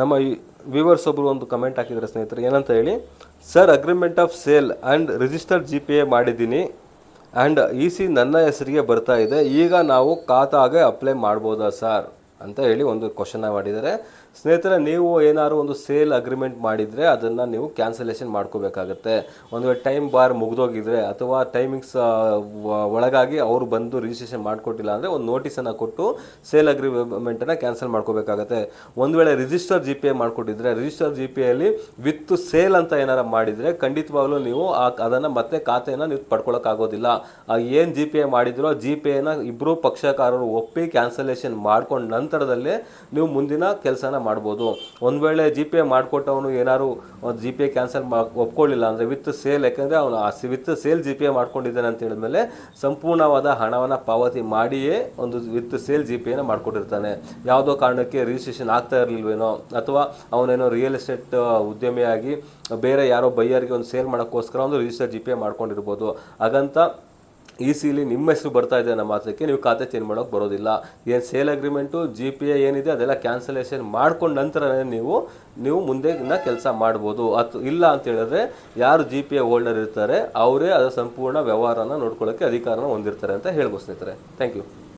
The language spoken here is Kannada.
ನಮ್ಮ ವ್ಯೂವರ್ಸ್ ಒಬ್ಬರು ಒಂದು ಕಮೆಂಟ್ ಹಾಕಿದ್ದಾರೆ ಸ್ನೇಹಿತರೆ, ಏನಂತ ಹೇಳಿ sir agreement of sale and registered G P A ಮಾಡಿದ್ದೀನಿ ಆ್ಯಂಡ್ ಇ ಸಿ ನನ್ನ ಹೆಸರಿಗೆ ಬರ್ತಾ ಇದೆ. ಈಗ ನಾವು ಖಾತಾಗೆ ಅಪ್ಲೈ ಮಾಡ್ಬೋದಾ ಸರ್ ಅಂತ ಹೇಳಿ ಒಂದು ಕ್ವಶನ್ನ ಮಾಡಿದ್ದಾರೆ. ಸ್ನೇಹಿತರೆ, ನೀವು ಏನಾದ್ರು ಒಂದು ಸೇಲ್ ಅಗ್ರಿಮೆಂಟ್ ಮಾಡಿದರೆ ಅದನ್ನು ನೀವು ಕ್ಯಾನ್ಸಲೇಷನ್ ಮಾಡ್ಕೋಬೇಕಾಗತ್ತೆ. ಒಂದು ವೇಳೆ ಟೈಮ್ ಬಾರ್ ಮುಗಿದೋಗಿದ್ರೆ ಅಥವಾ ಟೈಮಿಂಗ್ಸ್ ಒಳಗಾಗಿ ಅವರು ಬಂದು ರಿಜಿಸ್ಟ್ರೇಷನ್ ಮಾಡಿಕೊಟ್ಟಿಲ್ಲ ಅಂದರೆ ಒಂದು ನೋಟಿಸನ್ನು ಕೊಟ್ಟು ಸೇಲ್ ಅಗ್ರಿಮೆಂಟನ್ನು ಕ್ಯಾನ್ಸಲ್ ಮಾಡ್ಕೋಬೇಕಾಗತ್ತೆ. ಒಂದು ವೇಳೆ register G P A ಮಾಡಿಕೊಟ್ಟಿದ್ರೆ register G P with sale ಅಂತ ಏನಾರು ಮಾಡಿದರೆ ಖಂಡಿತವಾಗ್ಲೂ ನೀವು ಆ, ಅದನ್ನು ಮತ್ತೆ ಖಾತೆಯನ್ನು ನೀವು ಪಡ್ಕೊಳ್ಳೋಕ್ಕಾಗೋದಿಲ್ಲ ಏನು ಜಿ ಪಿ ಎ ಮಾಡಿದ್ರೋ ಜಿ ಪಿ ಎನ ಇಬ್ಬರು ಪಕ್ಷಕಾರರು ಒಪ್ಪಿ ಕ್ಯಾನ್ಸಲೇಷನ್ ಮಾಡ್ಕೊಂಡ ನಂತರದಲ್ಲೇ ನೀವು ಮುಂದಿನ ಕೆಲಸನ ಮಾಡ್ಬೋದು. ಒಂದು ವೇಳೆ ಜಿ ಪಿ ಮಾಡಿಕೊಟ್ಟವನು ಏನಾದ್ರು ಒಂದು ಜಿ ಪಿ ಕ್ಯಾನ್ಸಲ್ ಮಾ ಒಪ್ಕೊಳ್ಳಿಲ್ಲ ಅಂದರೆ ವಿತ್ ಸೇಲ್ ಯಾಕಂದರೆ ಅವನು ಆ ವಿತ್ ಸೇಲ್ ಜಿ ಪಿ ಮಾಡ್ಕೊಂಡಿದ್ದಾನೆ ಅಂತ ಹೇಳಿದ್ಮೇಲೆ ಸಂಪೂರ್ಣವಾದ ಹಣವನ್ನು ಪಾವತಿ ಮಾಡಿಯೇ ಒಂದು ವಿತ್ ಸೇಲ್ ಜಿ ಪಿ ಎನ ಮಾಡ್ಕೊಟ್ಟಿರ್ತಾನೆ. ಯಾವುದೋ ಕಾರಣಕ್ಕೆ ರಿಜಿಸ್ಟ್ರೇಷನ್ ಆಗ್ತಾ ಇರಲಿಲ್ವೇನೋ, ಅಥವಾ ಅವನೇನೋ ರಿಯಲ್ ಎಸ್ಟೇಟ್ ಉದ್ಯಮಿಯಾಗಿ ಬೇರೆ ಯಾರೋ ಬೈಯರ್ಗೆ ಒಂದು ಸೇಲ್ ಮಾಡೋಕ್ಕೋಸ್ಕರ ಒಂದು ರಿಜಿಸ್ಟರ್ ಜಿ ಪಿ ಮಾಡ್ಕೊಂಡಿರ್ಬೋದು. ಹಾಗಂತ ಈ ಸಿಲಿ ನಿಮ್ಮ ಹೆಸರು ಬರ್ತಾ ಇದೆ ಅನ್ನೋ ಮಾತ್ರಕ್ಕೆ ನೀವು ಖಾತೆ ಚೇಂಜ್ ಮಾಡೋಕೆ ಬರೋದಿಲ್ಲ. ಏನು sale agreement G P A ಏನಿದೆ ಅದೆಲ್ಲ ಕ್ಯಾನ್ಸಲೇಷನ್ ಮಾಡ್ಕೊಂಡು ನಂತರನೇ ನೀವು ನೀವು ಮುಂದೆ ಕೆಲಸ ಮಾಡ್ಬೋದು. ಅಥ್ ಇಲ್ಲ ಅಂತ ಹೇಳಿದ್ರೆ ಯಾರು ಜಿ ಪಿ ಎ ಹೋಲ್ಡರ್ ಇರ್ತಾರೆ, ಅವರೇ ಅದರ ಸಂಪೂರ್ಣ ವ್ಯವಹಾರನ ನೋಡ್ಕೊಳ್ಳೋಕ್ಕೆ ಅಧಿಕಾರನ ಹೊಂದಿರ್ತಾರೆ ಅಂತ ಹೇಳ್ಬೋದು ಸ್ನೇಹಿತರೆ. Thank you